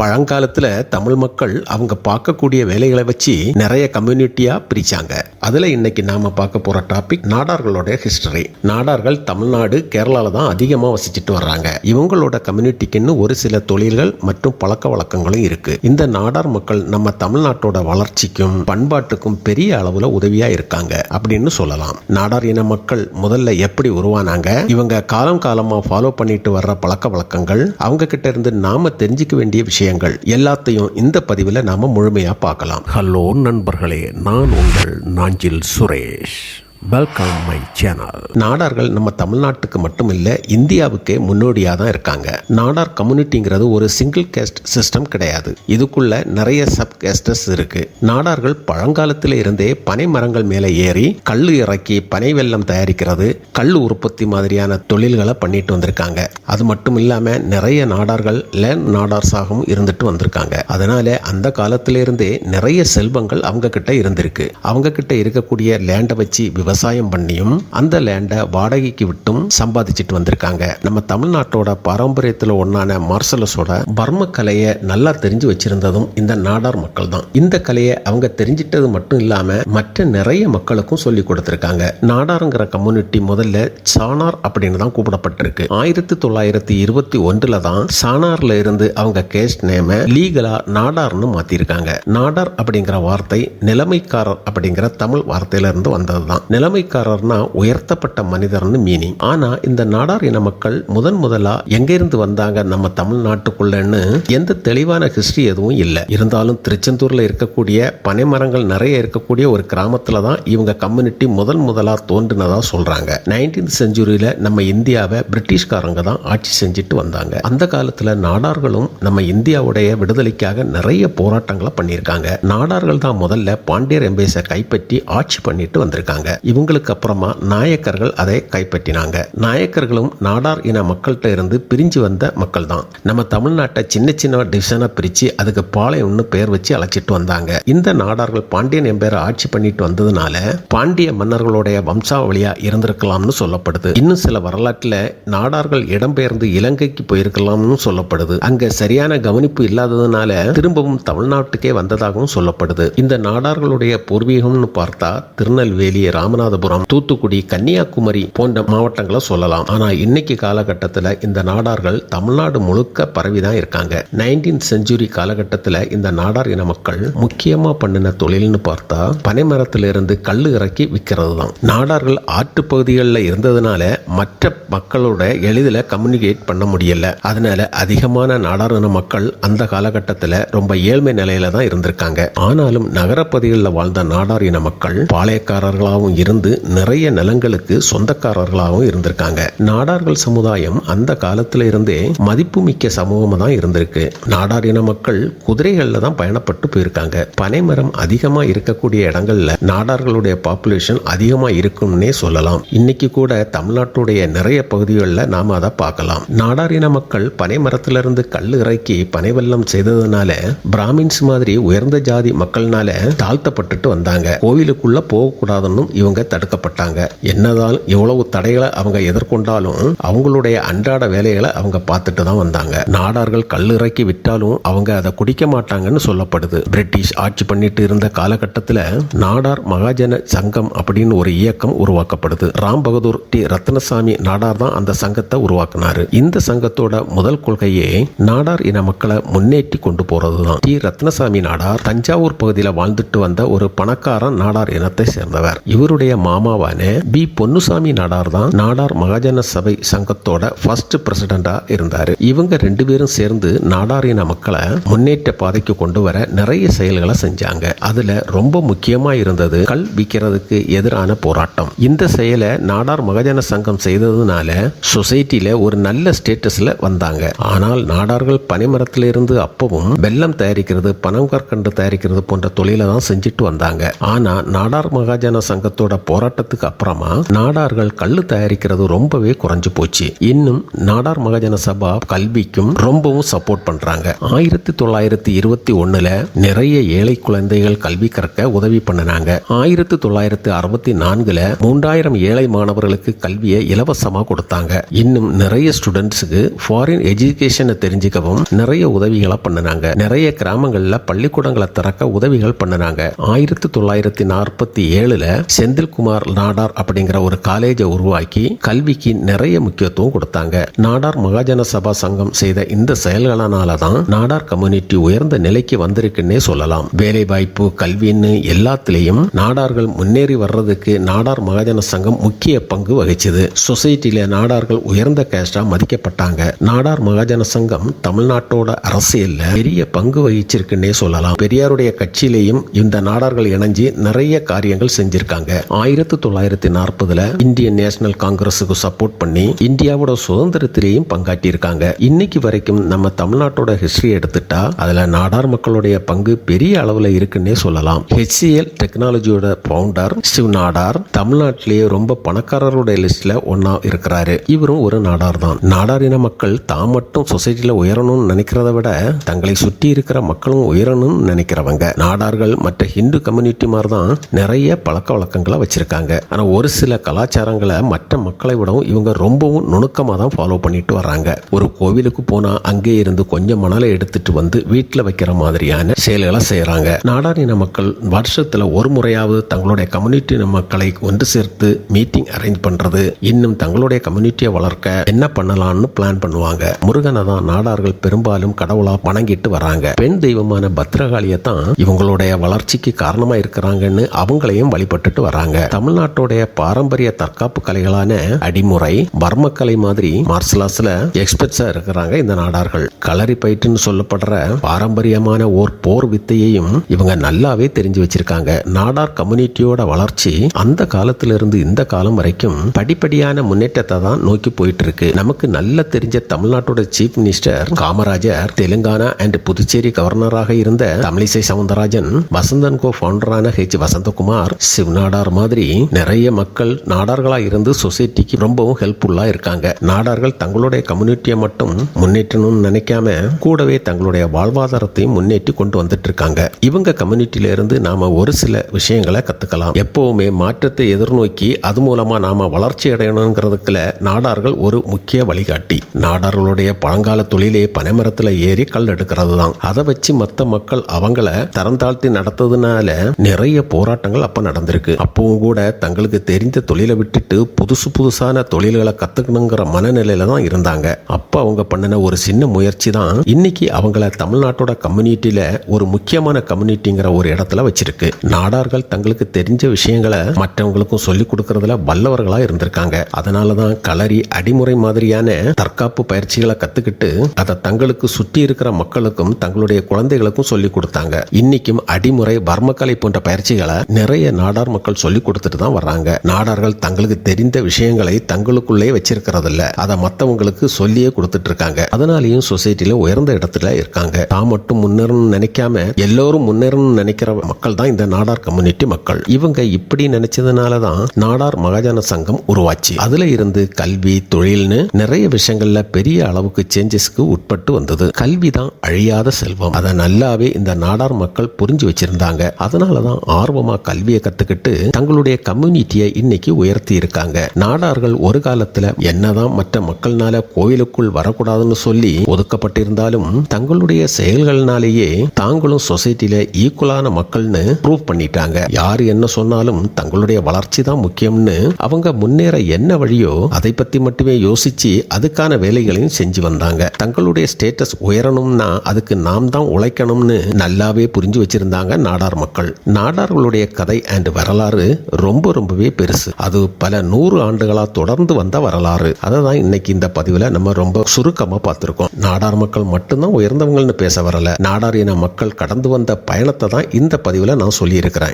பழங்காலத்தில் தமிழ் மக்கள் அவங்க பார்க்கக்கூடிய வேலைகளை வச்சு நிறைய கம்யூனிட்டியாக பிரிச்சாங்க. அதில் இன்னைக்கு நாம பார்க்க போகிற டாபிக் நாடார்களோட ஹிஸ்டரி நாடார்கள் தமிழ்நாடு கேரளாவில் தான் அதிகமாக வசிச்சுட்டு வர்றாங்க. இவங்களோட கம்யூனிட்டிக்குன்னு ஒரு சில தொழில்கள் மற்றும் பழக்க வழக்கங்களும் இருக்கு. இந்த நாடார் மக்கள் நம்ம தமிழ்நாட்டோட வளர்ச்சிக்கும் பண்பாட்டுக்கும் பெரிய அளவில் உதவியாக இருக்காங்க அப்படின்னு சொல்லலாம். நாடார் இன மக்கள் முதல்ல எப்படி உருவானாங்க? இவங்க காலம் காலமாக ஃபாலோ பண்ணிட்டு வர்ற பழக்க வழக்கங்கள் அவங்க கிட்ட இருந்து நாம தெரிஞ்சுக்க வேண்டிய விஷயங்கள் எல்லாத்தையும் இந்த பதிவில் நாம முழுமையாக பார்க்கலாம். ஹலோ நண்பர்களே நான் உங்கள் Nanjil Suresh. Welcome my channel நாடார்கள் நம்ம தமிழ்நாட்டுக்கு மட்டும் இல்லை இந்தியாவுக்கே முன்னோடியாக தான் இருக்காங்க. நாடார் கம்யூனிட்டிங்கிறது ஒரு சிங்கிள் கேஸ்ட் சிஸ்டம் கிடையாது. இதுக்குள்ள நிறைய சப் கேஸ்டஸ் இருக்கு. நாடார்கள் பழங்காலத்தில் இருந்தே பனை மரங்கள் மேலே ஏறி கல் இறக்கி பனை வெள்ளம் தயாரிக்கிறது கல் உற்பத்தி மாதிரியான தொழில்களை பண்ணிட்டு வந்திருக்காங்க. அது மட்டும் இல்லாம நிறைய நாடார்கள் லேண்ட் நாடார்ஸாகவும் இருந்துட்டு வந்திருக்காங்க. அதனால அந்த காலத்திலிருந்தே நிறைய செல்வங்கள் அவங்க கிட்ட இருந்திருக்கு. அவங்க கிட்ட இருக்கக்கூடிய லேண்டை வச்சு விவசாயம் விவசாயம் பண்ணியும் அந்த லேண்டை வாடகைக்கு விட்டும் சம்பாதிச்சுட்டு வந்திருக்காங்க. நம்ம தமிழ்நாட்டோட பாரம்பரியத்தில் ஒன்றான மார்சலஸோட பர்ம கலையை நல்லா தெரிஞ்சு வச்சிருந்ததும் இந்த நாடார் மக்கள் தான் இந்த கலையை அவங்க தெரிஞ்சிட்டது மட்டும் இல்லாமல் மற்ற நிறைய மக்களுக்கும் சொல்லி கொடுத்துருக்காங்க. நாடாருங்கிற கம்யூனிட்டி முதல்ல சானார் அப்படின்னு தான் கூப்பிடப்பட்டிருக்கு. ஆயிரத்தி தொள்ளாயிரத்தி இருபத்தி ஒன்றில் தான் சானார்ல இருந்து அவங்க கேஸ்ட் நேம லீகலா நாடார்னு மாத்திருக்காங்க. நாடார் அப்படிங்கிற வார்த்தை நிலைமைக்காரர் அப்படிங்கிற தமிழ் வார்த்தையில இருந்து வந்ததுதான். நிலைமைக்காரர்னா உயர்த்தப்பட்ட மனிதர்னு மீனிங் ஆனா இந்த நாடார் இன மக்கள் முதன் முதலா எங்க இருந்து வந்தாங்க நம்ம தமிழ்நாட்டுக்குள்ளன்னு எந்த தெளிவான ஹிஸ்டரி எதுவும் இல்லை. இருந்தாலும் திருச்செந்தூர்ல இருக்கக்கூடிய பனை மரங்கள் நிறைய இருக்கக்கூடிய ஒரு கிராமத்துல தான் இவங்க கம்யூனிட்டி முதன் முதலா தோன்றினதா சொல்றாங்க. நைன்டீன்த் செஞ்சுரியில நம்ம இந்தியாவை பிரிட்டிஷ்காரங்க தான் ஆட்சி செஞ்சுட்டு வந்தாங்க. அந்த காலத்துல நாடார்களும் நம்ம இந்தியாவுடைய விடுதலைக்காக நிறைய போராட்டங்களை பண்ணியிருக்காங்க. நாடார்கள் தான் முதல்ல பாண்டியர் எம்பேஸை கைப்பற்றி ஆட்சி பண்ணிட்டு வந்திருக்காங்க. இவங்களுக்கு அப்புறமா நாயக்கர்கள் அதை கைப்பற்றினாங்க. நாயக்கர்களும் நாடார் இன மக்கள்கிட்ட இருந்து பிரிஞ்சு வந்த மக்கள் தான் நம்ம தமிழ்நாட்டை சின்ன சின்ன டிவிஷனாக பிரித்து அதுக்கு பாளையம்னு பெயர் வச்சு அழைச்சிட்டு வந்தாங்க. இந்த நாடார்கள் பாண்டியன் எம்பேரை ஆட்சி பண்ணிட்டு வந்ததுனால பாண்டிய மன்னர்களுடைய வம்சாவளியாக இருந்திருக்கலாம்னு சொல்லப்படுது. இன்னும் சில வரலாற்றில் நாடார்கள் இடம்பெயர்ந்து இலங்கைக்கு போயிருக்கலாம்னு சொல்லப்படுது. அங்க சரியான கவனிப்பு இல்லாததுனால திரும்பவும் தமிழ்நாட்டுக்கே வந்ததாகவும் சொல்லப்படுது. இந்த நாடார்களுடைய பூர்வீகம்னு பார்த்தா திருநெல்வேலி ராமநாதபுரம் தூத்துக்குடி கன்னியாகுமரி போன்ற மாவட்டங்களை சொல்லலாம். ஆனா இன்னைக்கு காலகட்டத்தில் இந்த நாடார்கள் தமிழ்நாடு முழுக்க பரவிதான் இருக்காங்க. நைன்டீன் செஞ்சுரி காலகட்டத்தில் இந்த நாடார் இன மக்கள் முக்கியமா பண்ணின தொழில்னு பார்த்தா பனைமரத்திலிருந்து கல் இறக்கி விற்கிறது தான் நாடார்கள் ஆற்று பகுதிகளில் இருந்ததுனால மற்ற மக்களோட எளிதில் கம்யூனிகேட் பண்ண முடியல. அதனால அதிகமான நாடார் இன மக்கள் அந்த காலகட்டத்தில் ரொம்ப ஏழ்மை நிலையில தான் இருந்திருக்காங்க. ஆனாலும் நகரப்பகுதிகளில் வாழ்ந்த நாடார் இன மக்கள் பாளையக்காரர்களாகவும் இருந்து நிறைய நிலங்களுக்கு சொந்தக்காரர்களாகவும் இருந்திருக்காங்க. நாடார்கள் சமுதாயம் அந்த காலத்துல இருந்தே மதிப்புமிக்க சமூகமாக தான் இருந்திருக்கு. நாடார் இன மக்கள் குதிரைகள்ல தான் பயணப்பட்டு போயிருக்காங்க. பனைமரம் அதிகமா இருக்கக்கூடிய இடங்கள்ல நாடார்களுடைய பாப்புலேஷன் அதிகமா இருக்கும்னே சொல்லலாம். இன்னைக்கு கூட தமிழ்நாட்டுடைய நிறைய பகுதிகளில் நாம அதை பார்க்கலாம். நாடார் இன மக்கள் பனைமரத்திலிருந்து கல் இறக்கி பனைவெல்லம் செய்ததுனால பிராமின்ஸ் மாதிரி உயர்ந்த ஜாதி மக்கள்னால தாழ்த்தப்பட்டுட்டு வந்தாங்க. கோவிலுக்குள்ள போகக்கூடாதுன்னு இவங்க தடுக்கப்பட்டாங்க. என்னதான் எவ்வளவு தடைகளை அவங்க எதிர்கொண்டாலும் அவங்களுடைய அன்றாட வேலைகளை அவங்க பார்த்துட்டு தான் வந்தாங்க. நாடார்கள் கல்லிறக்கி விட்டாலும் அவங்க அதை குடிக்க மாட்டாங்கன்னு சொல்லப்படுது. பிரிட்டிஷ் ஆட்சி பண்ணிட்டு இருந்த காலகட்டத்தில் நாடார் மகாஜன சங்கம் அப்படின்னு ஒரு இயக்கம் உருவாக்கப்படுது. ராம் பகதூர் டி ரத்னசாமி நாடார் தான் அந்த சங்கத்தை உருவாக்குனாரு. இந்த சங்கத்தோட முதல் கொள்கையே நாடார் இன மக்களை முன்னேற்றி கொண்டு போறதுதான். டி ரத்னசாமி நாடார் தஞ்சாவூர் பகுதியில் வாழ்ந்துட்டு வந்த ஒரு பணக்காரன் நாடார் இனத்தை சேர்ந்தவர். இவருடைய மாமாவான பி. பொன்னுசாமி நாடார் தான் நாடார் மகாஜன சபை சங்கத்தோட ஃபர்ஸ்ட் பிரசிடண்டா இருந்தார். இவங்க ரெண்டு பேரும் சேர்ந்து நாடாரின மக்களை முன்னேற்ற பாதைக்கு கொண்டு வர நிறைய செயல்களை செஞ்சாங்க. அதுல ரொம்ப முக்கியமா இருந்தது கல் விற்கிறதுக்கு எதிரான போராட்டம். இந்த செயலை நாடார் மகாஜன சங்கம் செய்ததுனால சொசைட்டில ஒரு நல்ல ஸ்டேட்டஸ்ல வந்தாங்க. ஆனால் நாடார்கள் பனைமரத்திலிருந்து இருந்து அப்பவும் வெள்ளம் தயாரிக்கிறது பனம் கற்கண்டு தயாரிக்கிறது போன்ற தொழிலை தான் செஞ்சுட்டு வந்தாங்க. ஆனா நாடார் மகாஜன சங்கத்தோட கம்யூனிட்டியோட போராட்டத்துக்கு அப்புறமா நாடார்கள் கல் தயாரிக்கிறது ரொம்பவே குறைஞ்சு போச்சு. இன்னும் நாடார் மகஜன சபா கல்விக்கும் ரொம்பவும் சப்போர்ட் பண்றாங்க. ஆயிரத்தி தொள்ளாயிரத்தி இருபத்தி ஒண்ணுல நிறைய ஏழை குழந்தைகள் கல்வி கற்க உதவி பண்ணினாங்க. ஆயிரத்தி தொள்ளாயிரத்தி அறுபத்தி நான்குல மூன்றாயிரம் ஏழை மாணவர்களுக்கு கல்வியை இலவசமா கொடுத்தாங்க. இன்னும் நிறைய ஸ்டூடெண்ட்ஸுக்கு ஃபாரின் எஜுகேஷனை தெரிஞ்சுக்கவும் நிறைய உதவிகளை பண்ணினாங்க. நிறைய கிராமங்கள்ல பள்ளிக்கூடங்களை திறக்க உதவிகள் பண்ணினாங்க. ஆயிரத்தி தொள்ளாயிரத்தி நாற்பத்தி ஏழுல செந்தில்குமார் நாடார் அப்படிங்கிற ஒரு காலேஜை உருவாக்கி கல்விக்கு நிறைய முக்கியத்துவம் கொடுத்தாங்க. நாடார் மகாஜன சபா சங்கம் செய்த இந்த செயல்களனால தான் நாடார் கம்யூனிட்டி உயர்ந்த நிலைக்கு வந்திருக்குன்னே சொல்லலாம். வேலை வாய்ப்பு கல்வின்னு எல்லாத்திலையும் நாடார்கள் முன்னேறி வர்றதுக்கு நாடார் மகாஜன சங்கம் முக்கிய பங்கு வகிச்சது. சொசைட்டியில நாடார்கள் உயர்ந்த கேஸ்டா மதிக்கப்பட்டாங்க. நாடார் மகாஜன சங்கம் தமிழ்நாட்டோட அரசியல்ல பெரிய பங்கு வகிச்சிருக்குன்னே சொல்லலாம். பெரியாருடைய கட்சியிலையும் இந்த நாடார்கள் இணைஞ்சு நிறைய காரியங்கள் செஞ்சிருக்காங்க. ஆயிரத்தி தொள்ளாயிரத்தி நாற்பதுல இந்தியன் நேஷனல் காங்கிரஸுக்கு சப்போர்ட் பண்ணி இந்தியாவோட சுதந்திரத்திலேயும் பங்காற்றியிருக்காங்க. இன்னைக்கு வரைக்கும் நம்ம தமிழ்நாட்டோட ஹிஸ்டரி எடுத்துட்டா அதுல நாடார் மக்களுடைய பங்கு பெரிய அளவுல இருக்குன்னே சொல்லலாம். ஹெச்சிஎல் டெக்னாலஜியோட பவுண்டர் சிவ் நாடார் தமிழ்நாட்டிலேயே ரொம்ப பணக்காரருடைய லிஸ்ட்ல ஒன்னா இருக்கிறாரு. இவரும் ஒரு நாடார் தான். நாடார் இன மக்கள் தாம் மட்டும் சொசைட்டில உயரணும்னு நினைக்கிறத விட தங்களை சுற்றி இருக்கிற மக்களும் உயரணும்னு நினைக்கிறவங்க. நாடார்கள் மற்ற ஹிந்து கம்யூனிட்டி மாதிரி தான் நிறைய பழக்க வழக்கங்களை வச்சிருக்காங்க. ஆனால் ஒரு சில கலாச்சாரங்களை மற்ற மக்களை விடவும் இவங்க ரொம்பவும் நுணுக்கமாக தான் ஃபாலோ பண்ணிட்டு வர்றாங்க. ஒரு கோவிலுக்கு போனால் அங்கே இருந்து கொஞ்சம் மணலை எடுத்துட்டு வந்து வீட்டில் வைக்கிற மாதிரியான செயல்களை செய்யறாங்க நாடாரின மக்கள் வருஷத்துல ஒரு முறையாவது தங்களுடைய கம்யூனிட்டி மக்களை ஒன்று சேர்த்து மீட்டிங் அரேஞ்ச் பண்ணுறது இன்னும் தங்களுடைய கம்யூனிட்டியை வளர்க்க என்ன பண்ணலாம்னு பிளான் பண்ணுவாங்க. முருகனை தான் நாடார்கள் பெரும்பாலும் கடவுளாக வணங்கிட்டு வராங்க பெண் தெய்வமான பத்ரகாளியை தான் இவங்களுடைய வளர்ச்சிக்கு காரணமாக இருக்கிறாங்கன்னு அவங்களையும் வழிபட்டுட்டு வராங்க தமிழ்நாட்டுடைய பாரம்பரிய தற்காப்பு கலைகளான அடிமுறை பர்மக்கலை மாதிரி மார்ஷல் ஆர்ட்ஸ்ல எக்ஸ்பர்ட்ஸா இருக்கிறாங்க இந்த நாடார்கள். களரி பயிற்றுன்னு சொல்லப்படுற பாரம்பரியமான ஓர் போர் வித்தையையும் இவங்க நல்லாவே தெரிஞ்சு வச்சிருக்காங்க. நாடார் கம்யூனிட்டியோட வளர்ச்சி அந்த காலத்திலிருந்து இந்த காலம் வரைக்கும் படிப்படியான முன்னேற்றத்தை தான் நோக்கி போயிட்டு இருக்கு நமக்கு நல்ல தெரிஞ்ச தமிழ்நாட்டோட chief minister Kamarajar Telangana and Puducherry கவர்னராக இருந்த தமிழிசை சவுந்தரராஜன் வசந்தன் கோ ஃபவுண்டரான ஹெச் வசந்தகுமார் சிவநாடார் மாதிரி நிறைய மக்கள் நாடார்களாக இருந்து சொசைட்டிக்கு ரொம்பவும் ஹெல்ப்ஃபுல்லாக இருக்காங்க. நாடார்கள் தங்களுடைய கம்யூனிட்டியை மட்டும் முன்னேற்றணும்னு நினைக்காம கூடவே தங்களுடைய வாழ்வாதாரத்தையும் முன்னேற்றி கொண்டு வந்துட்டு இருக்காங்க இவங்க கம்யூனிட்டியில இருந்து நாம ஒரு சில விஷயங்களை கத்துக்கலாம். எப்பவுமே மாற்றத்தை எதிர்நோக்கி அது மூலமா நாம வளர்ச்சி அடையணுங்கிறதுக்குல நாடார்கள் ஒரு முக்கிய வழிகாட்டி. நாடார்களுடைய பழங்கால தொழிலே பனைமரத்தில் ஏறி கல் எடுக்கிறது தான் அதை வச்சு மற்ற மக்கள் அவங்கள தரம் தாழ்த்தி நடத்ததுனால நிறைய போராட்டங்கள் அப்ப நடந்திருக்கு. இப்போவும் கூட தங்களுக்கு தெரிந்த தொழிலை விட்டுட்டு புதுசு புதுசான தொழில்களை கத்துக்கணுங்கிற மனநிலையில தான் இருந்தாங்க. அப்போ அவங்க பண்ணின ஒரு சின்ன முயற்சி தான் இன்னைக்கு அவங்கள தமிழ்நாட்டோட கம்யூனிட்டியில ஒரு முக்கியமான கம்யூனிட்டிங்கிற ஒரு இடத்துல வச்சிருக்கு. நாடார்கள் தங்களுக்கு தெரிஞ்ச விஷயங்களை மற்றவங்களுக்கும் சொல்லிக் கொடுக்கறதுல வல்லவர்களா இருந்திருக்காங்க. அதனாலதான் களரி அடிமுறை மாதிரியான தற்காப்பு பயிற்சிகளை கத்துக்கிட்டு அதை தங்களுக்கு சுற்றி இருக்கிற மக்களுக்கும் தங்களுடைய குழந்தைகளுக்கும் சொல்லிக் கொடுத்தாங்க. இன்னைக்கும் அடிமுறை வர்மக்கலை போன்ற பயிற்சிகளை நிறைய நாடார் மக்கள் சொல்லி கொடுத்துட்டு தான் வர்றாங்க. நாடார்கள் தங்களுக்கு தெரிந்த விஷயங்களை தங்களுக்குள்ளே வச்சிருக்கிறதில்ல. அதை மற்றவங்களுக்கு சொல்லியே கொடுத்துட்டு இருக்காங்க. அதனாலேயும் சொசைட்டில உயர்ந்த இடத்துல இருக்காங்க. தான் மட்டும் முன்னேறணும்னு நினைக்காம எல்லோரும் முன்னேறணும்னு நினைக்கிற மக்கள் தான் இந்த நாடார் கம்யூனிட்டி மக்கள். இவங்க இப்படி நினைச்சதுனால தான் நாடார் மகாஜன சங்கம் உருவாச்சு. அதுல இருந்து கல்வி தொழில்னு நிறைய விஷயங்கள்ல பெரிய அளவுக்கு சேஞ்சஸ்க்கு உட்பட்டு வந்தது. கல்வி தான் அழியாத செல்வம். அதை நல்லாவே இந்த நாடார் மக்கள் புரிஞ்சு வச்சிருந்தாங்க. அதனால தான் ஆர்வமா கல்வியை கத்துக்கிட்டு தங்களுடைய கம்யூனிட்டியை இன்னைக்கு உயர்த்தி இருக்காங்க நாடார்கள் ஒரு காலத்துல என்னதான் மற்ற மக்கள்னால கோயிலுக்குள் வரக்கூடாதுன்னு சொல்லி ஒதுக்கப்பட்டிருந்தாலும் தங்களுடைய செயல்கள்னாலேயே தாங்களும் சொசைட்டில ஈக்குவலான மக்கள்னு ப்ரூவ் பண்ணிட்டாங்க. யார் என்ன சொன்னாலும் தங்களுடைய வளர்ச்சி தான் முக்கியம்னு அவங்க முன்னேற என்ன வழியோ அதை பத்தி மட்டுமே யோசிச்சு அதுக்கான வேலைகளையும் செஞ்சு வந்தாங்க. தங்களுடைய ஸ்டேட்டஸ் உயரணும்னா அதுக்கு நாம் தான் உழைக்கணும்னு நல்லாவே புரிஞ்சு வச்சிருந்தாங்க நாடார் மக்கள். நாடார்களுடைய கதை அண்ட் வரலாறு ரொம்ப ரொம்பவே பெருசு. அது பல நூறு ஆண்டுகளா தொடர்ந்து வந்த வரலாறு. அதை தான் இன்னைக்கு இந்த பதிவுல நம்ம ரொம்ப சுருக்கமா பார்த்திருக்கோம். நாடார் மக்கள் மட்டும்தான் உயர்ந்தவங்கள்னு பேச வரல. நாடார் இன மக்கள் கடந்து வந்த பயணத்தை தான் இந்த பதிவுல நான் சொல்லியிருக்கிறேன்.